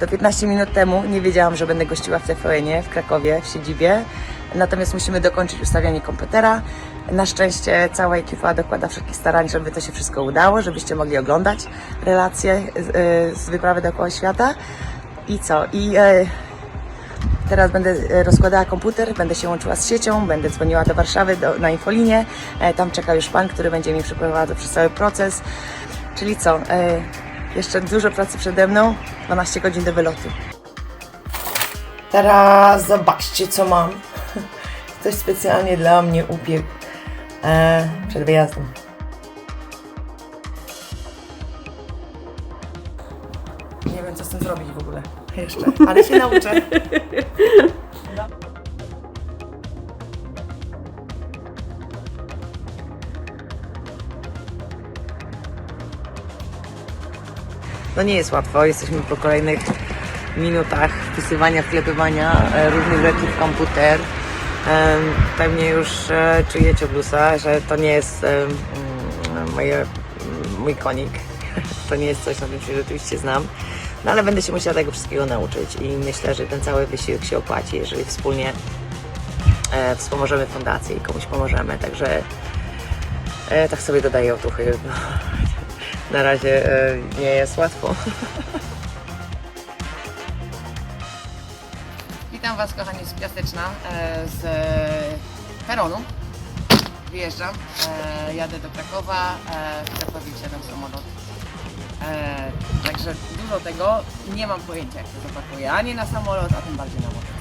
Do 15 minut temu nie wiedziałam, że będę gościła w TVN-ie w Krakowie, w siedzibie. Natomiast musimy dokończyć ustawianie komputera. Na szczęście cała ekipa dokłada wszelkich starań, żeby to się wszystko udało, żebyście mogli oglądać relacje z, y, z wyprawy dookoła świata. I co? I e, Teraz będę e, rozkładała komputer, będę się łączyła z siecią, będę dzwoniła do Warszawy do, na infolinię. E, tam czeka już pan, który będzie mi przeprowadzał przez cały proces. Czyli co? E, jeszcze dużo pracy przede mną, 12 godzin do wylotu. Teraz zobaczcie, co mam. Ktoś specjalnie dla mnie upiekł e, przed wyjazdem. Nie wiem, co z tym zrobić w ogóle. Jeszcze, ale się nauczę. No nie jest łatwo, jesteśmy po kolejnych minutach wpisywania, wklepywania e, różnych rzeczy w komputer. Pewnie już e, czujecie blusa, że to nie jest mm, moje, mm, mój konik. To nie jest coś, na czym się rzeczywiście znam. No ale będę się musiała tego wszystkiego nauczyć i myślę, że ten cały wysiłek się opłaci, jeżeli wspólnie e, wspomożemy fundację i komuś pomożemy. Także tak sobie dodaję otuchy. Na razie e, nie jest łatwo. Witam Was kochani z Piasteczna, e, z peronu. Wyjeżdżam, e, jadę do Krakowa, w Krakowie wsiadam samolot. Także dużo tego nie mam pojęcia jak to zapakuję, ani na samolot, a tym bardziej na motor.